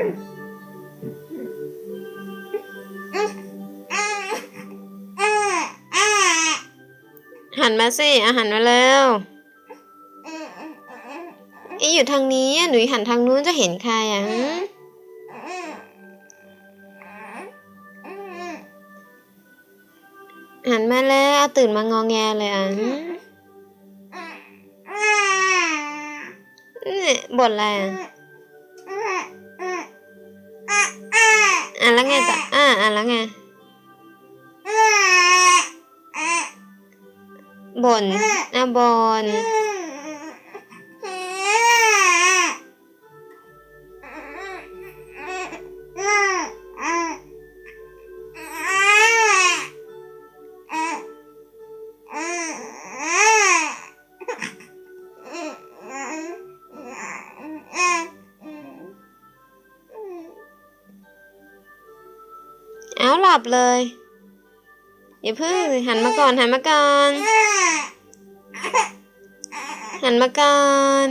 หันมาสิอาหันมาแล้วอีอยู่ทางนี้หนูหันทางนู้นจะเห็นใครอะหันมาแล้วตื่นมางองแงเลยอะบ่นอะไรอะ แล้วไงต่ออะอะแล้วไงบ่นอะบ่น เอาหลับเลย อย่าเพิ่งหันมาก่อนหันมาก่อนหันมาก่อน